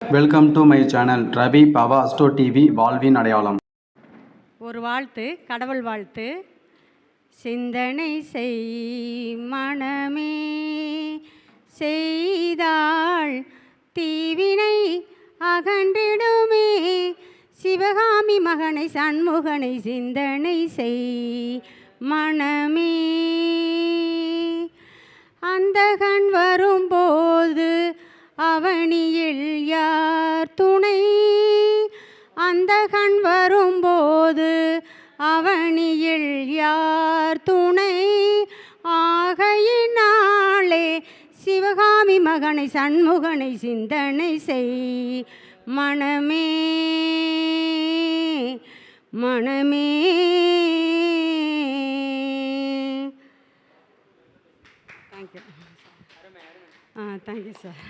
Welcome to my channel Ravi Bava Astro TV வாழ்வின் அடையாளம் ஒரு வாழ்த்து கடவுள் வாழ்த்து. சிந்தனை செய் மனமே செய்தாள் தீவினை அகன்றிடுமே. சிவகாமி மகனை சண்முகனை சிந்தனை செய் மனமே. கண் வரும்போது அவனியில் யார் துணை? ஆகையினாலே சிவகாமி மகனை சண்முகனை சிந்தனை செய். மனமே மனமே. தேங்க்யூ ஆ தேங்க்யூ சார்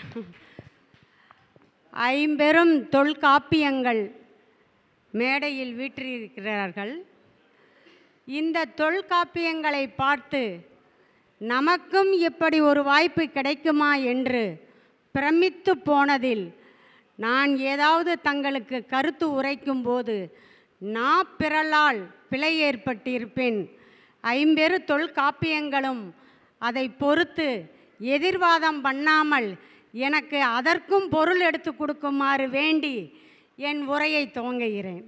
ஐம்பெரும் தொல்காப்பியங்கள். மேடையில் வீற்றிருக்கிறார்கள். இந்த தொல்காப்பியங்களை பார்த்து நமக்கும் இப்படி ஒரு வாய்ப்பு கிடைக்குமா? என்று பிரமித்து போனதில் நான் ஏதாவது தங்களுக்கு கருத்து உரைக்கும் போது நான் பிறலால் பிழை ஏற்பட்டிருப்பேன். ஐம்பெரு தொல்காப்பியங்களும் அதை பொறுத்து எதிர்வாதம் பண்ணாமல் எனக்கு அதற்கும் பொருள் எடுத்து கொடுக்குமாறு வேண்டி என் உரையை துவங்குகிறேன்.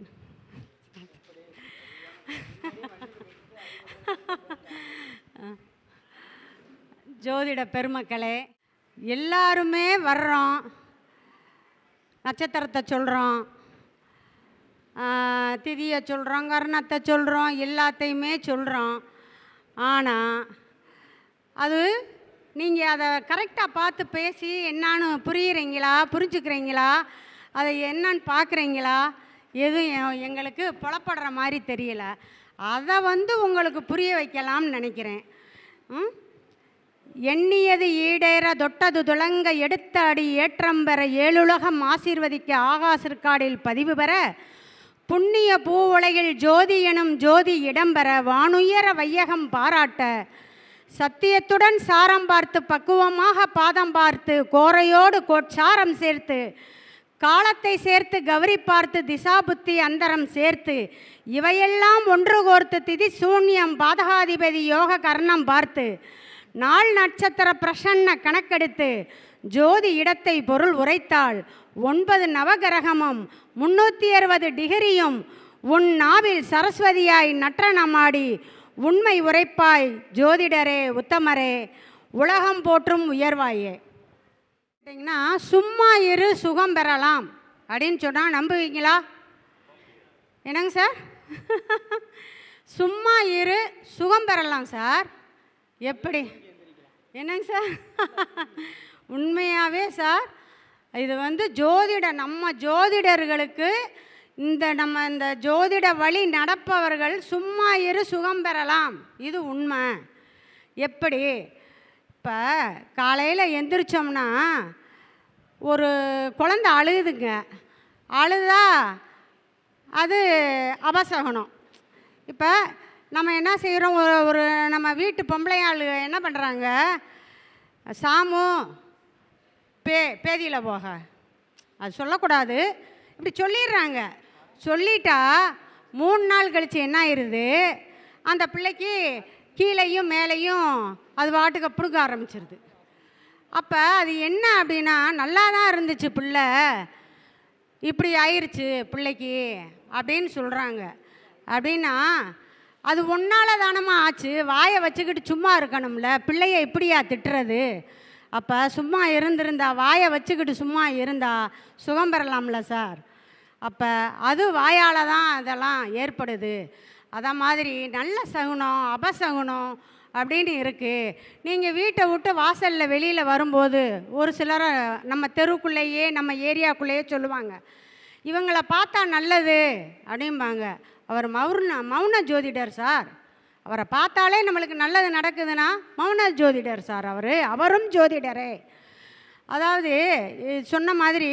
ஜோதிட பெருமக்களே எல்லாருமே வர்றோம். நட்சத்திரத்தை சொல்கிறோம் திதியை சொல்கிறோம் கர்ணத்தை சொல்கிறோம் எல்லாத்தையுமே சொல்கிறோம் ஆனால் அது நீங்கள் அதை கரெக்டாக பார்த்து பேசி என்னான்னு புரியுறீங்களா புரிஞ்சுக்கிறீங்களா? அதை என்னன்னு பார்க்குறீங்களா? எதுவும் எங்களுக்கு புலப்படுற மாதிரி தெரியல. அதை வந்து உங்களுக்கு புரிய வைக்கலாம்னு நினைக்கிறேன். ம்? எண்ணியது ஈடேற தொட்டது துளங்க எடுத்த அடி ஏற்றம் பெற ஏழுலகம் ஆசீர்வதிக்க ஆகாசிற்காடில் பதிவு பெற புண்ணிய பூவுலகில் ஜோதி எனும் ஜோதி இடம்பெற வானுயர வையகம் பாராட்ட சத்தியத்துடன் சாரம் பார்த்து பக்குவமாக பாதம் பார்த்து கோரையோடு கோட்சாரம் சேர்த்து காலத்தை சேர்த்து கௌரி பார்த்து திசாபுத்தி அந்தரம் சேர்த்து இவையெல்லாம் ஒன்று கோர்த்து திதி சூன்யம் பாதகாதிபதி யோக கர்ணம் பார்த்து நாள் நட்சத்திர பிரசன்ன கணக்கெடுத்து ஜோதி இடத்தை பொருள் உரைத்தாள் ஒன்பது நவகிரகமும் முன்னூற்றி அறுபது டிகிரியும் உன் நாவில் சரஸ்வதியாய் நற்றனமாடி உண்மை உரைப்பாய் ஜோதிடரே உத்தமரே உலகம் போற்றும் உயர்வாயே. கேட்டிங்கன்னா சும்மா இரு சுகம் பெறலாம். அப்படின்னு சொன்னால் நம்புவீங்களா? என்னங்க சார்? சும்மா இரு சுகம் பெறலாம் சார். எப்படி? என்னங்க சார்? உண்மையாகவே சார் இது வந்து ஜோதிட நம்ம ஜோதிடர்களுக்கு இந்த நம்ம இந்த ஜோதிட வழி நடப்பவர்கள் சும்மா இரு சுகம் பெறலாம். இது உண்மை. எப்படி? இப்போ காலையில் எந்திரிச்சோம்னா ஒரு குழந்த அழுகுதுங்க அழுதா அது அபசகனம். இப்போ நம்ம என்ன செய்கிறோம் ஒரு ஒரு நம்ம வீட்டு பொம்பளையாள் என்ன பண்ணுறாங்க சாமு பே பேதியில் போக. அது சொல்லக்கூடாது. இப்படி சொல்லிடுறாங்க. சொல்லிட்டா மூணு நாள் கழித்து என்ன ஆயிடுது அந்த பிள்ளைக்கு கீழேயும் மேலேயும் அது வாட்டுக்கு பிடுக்க ஆரம்பிச்சிருது. அப்போ அது என்ன அப்படின்னா நல்லா தான் இருந்துச்சு பிள்ளை. இப்படி ஆயிடுச்சு பிள்ளைக்கு அப்படின்னு சொல்கிறாங்க அப்படின்னா அது ஒன்றால் தானமா ஆச்சு. வாயை வச்சுக்கிட்டு சும்மா இருக்கணும்ல. பிள்ளைய இப்படியா திட்டுறது? அப்போ சும்மா இருந்திருந்தா வாயை வச்சுக்கிட்டு சும்மா இருந்தா சுகம் பெறலாம்ல சார். அப்போ அது வாயால் தான் அதெல்லாம் ஏற்படுது. அத மாதிரி நல்ல சகுனம் அபசகுனம் அப்படின்னு இருக்குது நீங்கள் வீட்டை விட்டு வாசலில் வெளியில் வரும்போது ஒரு சிலர் நம்ம தெருவுக்குள்ளேயே நம்ம ஏரியாக்குள்ளேயே சொல்லுவாங்க. இவங்களை பார்த்தா நல்லது அப்படிம்பாங்க. அவர் மௌன மௌன ஜோதிடர் சார். அவரை பார்த்தாலே நம்மளுக்கு நல்லது நடக்குதுன்னா மௌன ஜோதிடர் சார் அவர். அவரும் ஜோதிடரே. அதாவது சொன்ன மாதிரி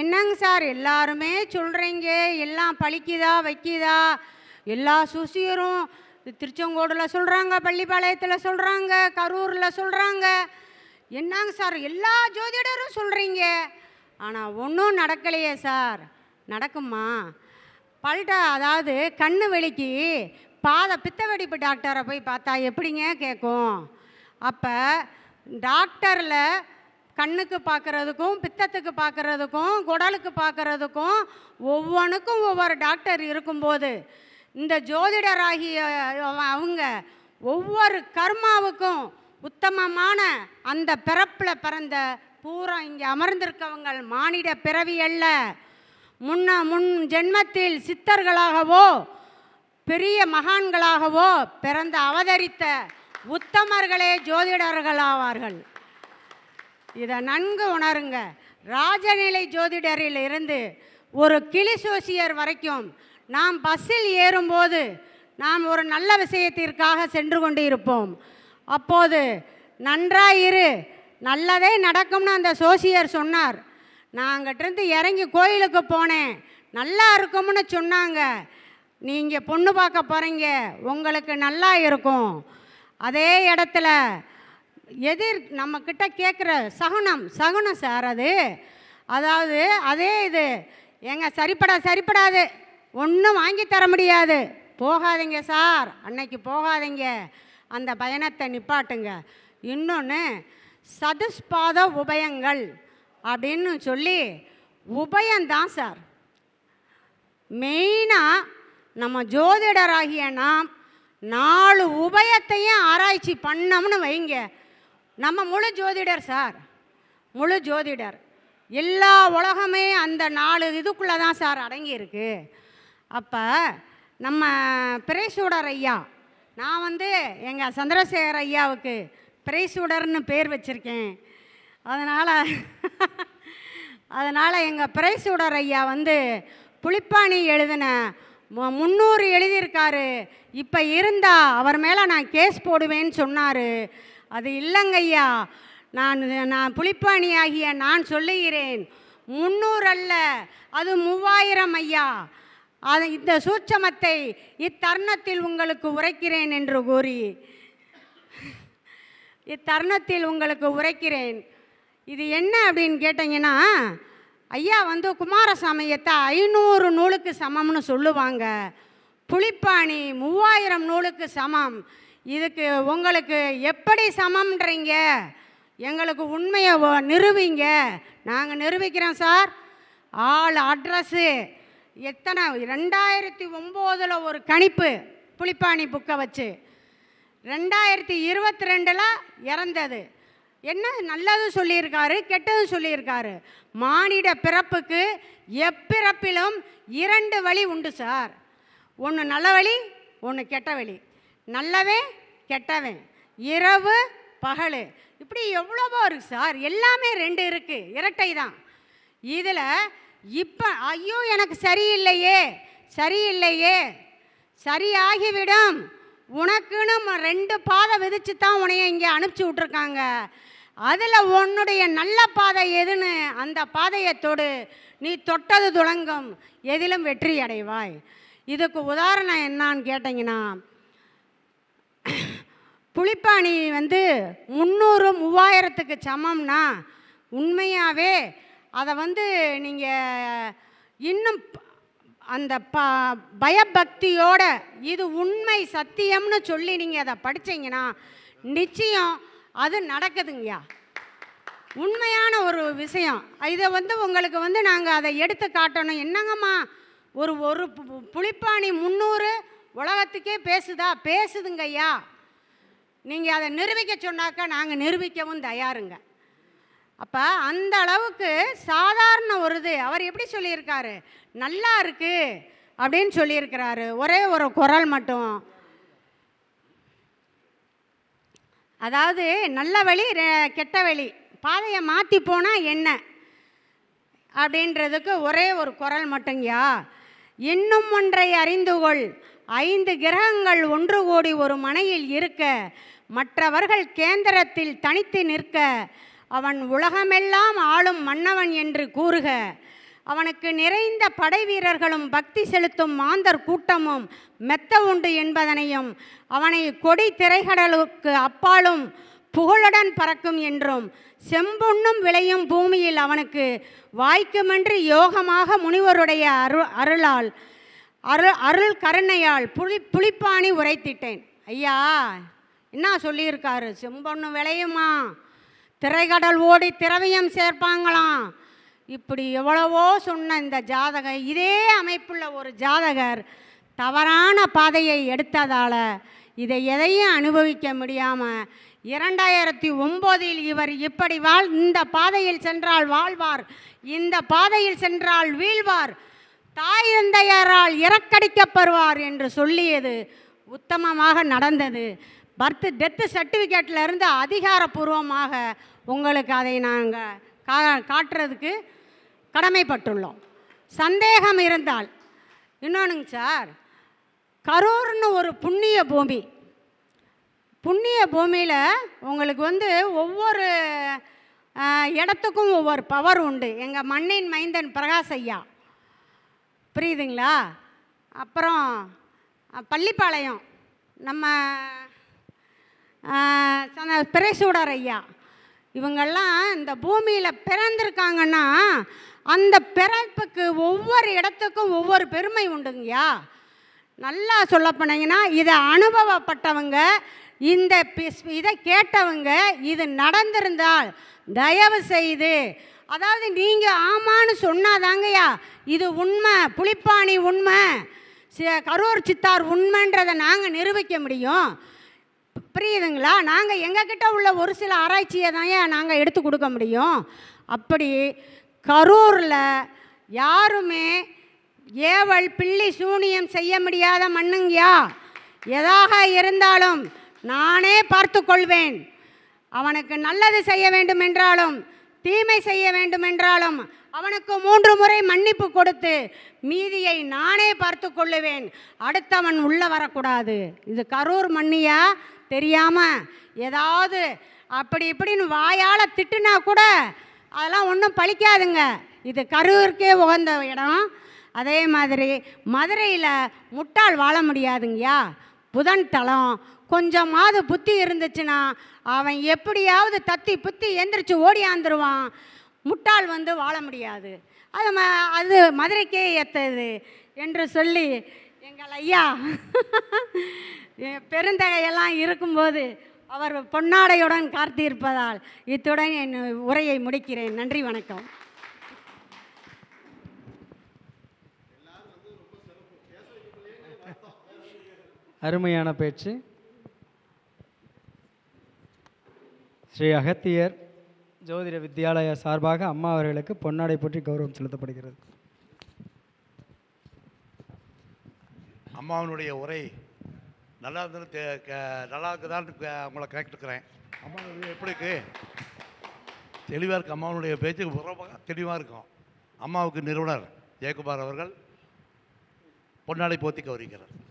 என்னங்க சார் எல்லாருமே சொல்கிறீங்க எல்லாம் பழிக்குதா வைக்கிதா? எல்லா சுசியரும் திருச்செங்கோடில் சொல்கிறாங்க பள்ளிப்பாளையத்தில் சொல்கிறாங்க கரூரில் சொல்கிறாங்க என்னங்க சார் எல்லா ஜோதிடரும் சொல்கிறீங்க ஆனால் ஒன்றும் நடக்கலையே சார். நடக்குமா? பல்டா அதாவது கண்ணு வெளிக்கு பாத பித்த வெடிப்பு டாக்டரை போய் பார்த்தா எப்படிங்க கேட்கும் அப்போ டாக்டரில் கண்ணுக்கு பார்க்குறதுக்கும் பித்தத்துக்கு பார்க்குறதுக்கும் குடலுக்கு பார்க்குறதுக்கும் ஒவ்வொன்றுக்கும் ஒவ்வொரு டாக்டர் இருக்கும்போது இந்த ஜோதிடராகிய அவங்க ஒவ்வொரு கர்மாவுக்கும் உத்தமமான அந்த பிறப்பில் பிறந்த பூரா இங்கே அமர்ந்திருக்கவங்கள் மானிட பிறவி அல்ல. முன்ன முன் ஜென்மத்தில் சித்தர்களாகவோ பெரிய மகான்களாகவோ பிறந்த அவதரித்த உத்தமர்களே ஜோதிடர்களாவார்கள் இதை நன்கு உணருங்க. ராஜநிலை ஜோதிடரில் இருந்து ஒரு கிளி சோசியர் வரைக்கும் நாம் பஸ்ஸில் ஏறும்போது நாம் ஒரு நல்ல விஷயத்திற்காக சென்று கொண்டு இருப்போம். அப்போது நன்றாயிரு நல்லதே நடக்கும்னு அந்த சோசியர் சொன்னார். நான் அங்கிட்டிருந்து இறங்கி கோயிலுக்கு போனேன். நல்லா இருக்கும்னு சொன்னாங்க. நீங்கள் பொண்ணு பார்க்க போகிறீங்க உங்களுக்கு நல்லா இருக்கும். அதே இடத்துல எதிர் நம்மக்கிட்ட கேட்குற சகுனம் சகுனம் சார் அது. அதாவது அதே இது. எங்க சரிப்படா சரிப்படாது. ஒன்றும் வாங்கி தர முடியாது. போகாதீங்க சார். அன்னைக்கு போகாதீங்க. அந்த பயணத்தை நிப்பாட்டுங்க. இன்னொன்று சதுஸ்பாத உபயங்கள் அப்படின்னு சொல்லி உபயம்தான் சார். மெயினாக நம்ம ஜோதிடராகிய நாம் நாலு உபயத்தையும் ஆராய்ச்சி பண்ணோம்னு வைங்க. நம்ம முழு ஜோதிடர் சார். முழு ஜோதிடர். எல்லா உலகமே அந்த நாலு இதுக்குள்ளே தான் சார் அடங்கியிருக்கு. அப்போ நம்ம பிரைசூடர் ஐயா நான் வந்து எங்கள் சந்திரசேகர் ஐயாவுக்கு பிரைசூடர்னு பேர் வச்சுருக்கேன். அதனால் அதனால் எங்கள் பிரைசூடர் ஐயா வந்து புளிப்பாணி எழுதின முன்னூறு முந்நூறு எழுதியிருக்காரு. இப்போ இருந்தால் அவர் மேலே நான் கேஸ் போடுவேன்னு சொன்னார். அது இல்லைங்கய்யா நான் நான் புளிப்பாணி ஆகிய நான் சொல்லுகிறேன். முந்நூறு அல்ல அது மூவாயிரம் ஐயா. அது இந்த சூட்சமத்தை இத்தருணத்தில் உங்களுக்கு உரைக்கிறேன் என்று கூறி இத்தருணத்தில் உங்களுக்கு உரைக்கிறேன். இது என்ன அப்படின்னு கேட்டிங்கன்னா ஐயா வந்து குமாரசாமியத்தை ஐநூறு நூலுக்கு சமம்னு சொல்லுவாங்க. புளிப்பாணி மூவாயிரம் நூலுக்கு சமம். இதுக்கு உங்களுக்கு எப்படி சமம்ன்றீங்க? எங்களுக்கு உண்மையை நிறுவிங்க நாங்கள் நிரூபிக்கிறோம் சார். ஆள் அட்ரஸ்ஸு எத்தனை ரெண்டாயிரத்தி ஒம்போதில் ஒரு கணிப்பு புளிப்பாணி புக்கை வச்சு ரெண்டாயிரத்தி இருபத்தி ரெண்டில் இறந்தது. என்ன? நல்லது சொல்லியிருக்காரு கெட்டது சொல்லியிருக்காரு. மானிட பிறப்புக்கு எப்பிறப்பிலும் இரண்டு வழி உண்டு சார். ஒன்று நல்ல வழி ஒன்று கெட்ட வழி. நல்லவன் கெட்டவன் இரவு பகல். இப்படி எவ்வளவோ இருக்குது சார். எல்லாமே ரெண்டு இருக்குது இரட்டை தான். இதில் இப்போ ஐயோ எனக்கு சரியில்லையே சரியில்லையே சரியாகிவிடும். உனக்குன்னு ரெண்டு பாதை விதிச்சு தான் உனைய இங்கே அனுப்பிச்சி விட்ருக்காங்க அதில் உன்னுடைய நல்ல பாதை எதுன்னு அந்த பாதையை தொடு. நீ தொட்டது துளங்கும் எதிலும் வெற்றி அடைவாய். இதுக்கு உதாரணம் என்னான்னு கேட்டிங்கன்னா புளிப்பாணி வந்து முந்நூறு மூவாயிரத்துக்கு சமம்னா உண்மையாகவே அதை வந்து நீங்கள் இன்னும் ப- அந்த ப பயபக்தியோட இது உண்மை சத்தியம்னு சொல்லி நீங்கள் அதை படிச்சீங்கன்னா நிச்சயம் அது நடக்குதுங்கய்யா. உண்மையான ஒரு விஷயம். இதை வந்து உங்களுக்கு வந்து நாங்கள் அதை எடுத்து காட்டணும். என்னங்கம்மா? ஒரு ஒரு பு- முந்நூறு உலகத்துக்கே பேசுதா? பேசுதுங்க ஐயா நீங்கள் அதை நிரூபிக்க சொன்னாக்கா நாங்கள் நிரூபிக்கவும் தயாருங்க. அப்போ அந்த அளவுக்கு சாதாரண ஒரு இது அவர் எப்படி சொல்லியிருக்காரு? நல்லா இருக்கு அப்படின்னு சொல்லியிருக்கிறாரு. ஒரே ஒரு குரல் மட்டும். அதாவது நல்ல வழி கெட்ட வழி. பாதையை மாற்றி போனால் என்ன? அப்படின்றதுக்கு ஒரே ஒரு குரல் மட்டுங்கயா இன்னும் ஒன்றை அறிந்து கொள். ஐந்து கிரகங்கள் ஒன்று கூடி ஒரு மனையில் இருக்க. மற்றவர்கள் கேந்திரத்தில் தனித்து நிற்க. அவன் உலகமெல்லாம் ஆளும் மன்னவன் என்று கூறுக. அவனுக்கு நிறைந்த படை வீரர்களும் பக்தி செலுத்தும் மாந்தர் கூட்டமும் மெத்த உண்டு என்பதனையும் அவனை கொடி திரைகடலுக்கு அப்பாலும் புகழுடன் பறக்கும் என்றும் செம்பொன்னும் விளையும் பூமியில் அவனுக்கு வாய்க்குமென்று யோகமாக முனிவருடைய அரு அருளால் அருள் அருள் கருணையால் புளி புளிப்பாணி உரைத்திட்டேன். ஐயா என்ன சொல்லியிருக்காரு? செம்பொண்ணு விளையுமா? திரைக்கடல் ஓடி திரவியம் சேர்ப்பாங்களாம். இப்படி எவ்வளவோ சொன்ன இந்த ஜாதகர் இதே அமைப்புள்ள ஒரு ஜாதகர் தவறான பாதையை எடுத்ததால் இதை எதையும் அனுபவிக்க முடியாமல் இரண்டாயிரத்தி ஒம்போதில் இவர் இப்படி வாழ் இந்த பாதையில் சென்றால் வாழ்வார் இந்த பாதையில் சென்றால் வீழ்வார் தாய் தந்தையரால் இறக்கடிக்கப்படுவார் என்று சொல்லியது உத்தமமாக நடந்தது. பர்த் டெத்து சர்டிஃபிகேட்லேருந்து அதிகாரப்பூர்வமாக உங்களுக்கு அதை நாங்கள் கா காட்டுறதுக்கு கடமைப்பட்டுள்ளோம். சந்தேகம் இருந்தால் இன்னொன்றுங்க சார் கரூர்னு ஒரு புண்ணிய பூமி. புண்ணிய பூமியில் உங்களுக்கு வந்து ஒவ்வொரு இடத்துக்கும் ஒவ்வொரு பவர் உண்டு. எங்கள் மண்ணின் மைந்தன் பிரகாஷ் ஐயா. புரியுதுங்களா? அப்புறம் பள்ளிப்பாளையம். நம்ம பிறைசூடர் ஐயா இவங்கெல்லாம் இந்த பூமியில் பிறந்திருக்காங்கன்னா அந்த பிறப்புக்கு ஒவ்வொரு இடத்துக்கும் ஒவ்வொரு பெருமை உண்டுங்கய்யா. நல்லா சொல்ல போனீங்கன்னா இதை அனுபவப்பட்டவங்க இந்த பிஸ்- இதை கேட்டவங்க இது நடந்திருந்தால் தயவு செய்து அதாவது நீங்கள் ஆமான்னு சொன்னாதாங்கய்யா இது உண்மை புலிப்பாணி உண்மை கரூர் சித்தார் உண்மைன்றதை நாங்கள் நிரூபிக்க முடியும். புரியுதுங்களா? நாங்கள் எங்ககிட்ட உள்ள ஒரு சில ஆராய்ச்சியை தான் நாங்கள் எடுத்து கொடுக்க முடியும்? அப்படி கரூரில் யாருமே ஏவல் பிள்ளி சூனியம் செய்ய முடியாத மண்ணுங்கயா? எதாக இருந்தாலும் நானே பார்த்து கொள்வேன். அவனுக்கு நல்லது செய்ய வேண்டும் என்றாலும் தீமை செய்ய வேண்டும் என்றாலும் அவனுக்கு மூன்று முறை மன்னிப்பு கொடுத்து மீதியை நானே பார்த்து கொள்ளுவேன். அடுத்தவன் உள்ளே வரக்கூடாது. இது கரூர் மண்ணியா? தெரியாமல் ஏதாவது அப்படி இப்படின்னு வாயால் திட்டுனா கூட அதெல்லாம் ஒன்றும் பழிக்காதுங்க. இது கரூருக்கே உகந்த இடம். அதே மாதிரி மதுரையில் முட்டாள் வாழ முடியாதுங்கய்யா. புதன் தலம். கொஞ்சமாவது புத்தி இருந்துச்சுன்னா அவன் எப்படியாவது தத்தி புத்தி எந்திரிச்சு ஓடியாந்துருவான் முட்டாள் வந்து வாழ முடியாது. அது ம அது மதுரைக்கே ஏற்றது என்று சொல்லி எங்கள் ஐயா பெருந்தகையெல்லாம் இருக்கும்போது அவர் பொன்னாடையுடன் காத்திருப்பதால் இத்துடன் என் உரையை முடிக்கிறேன். நன்றி வணக்கம். அருமையான பேச்சு. ஸ்ரீ அகத்தியர் ஜோதிட வித்யாலயா சார்பாக அம்மா அவர்களுக்கு பொன்னாடை போற்றி கௌரவம் செலுத்தப்படுகிறது. அம்மாவனுடைய உரை நல்லா இருந்தது க- நல்லா இருக்குதான்னு அவங்கள உங்களை கேட்டுக்கிறேன் அம்மாவுடைய எப்படி இருக்கு? தெளிவாக இருக்கு அம்மாவனுடைய பேச்சு உறவாக தெளிவாக இருக்கும். அம்மாவுக்கு நிறுவனர் ஜெயக்குமார் அவர்கள் பொன்னாடை போத்தி கௌரிக்கிறார்.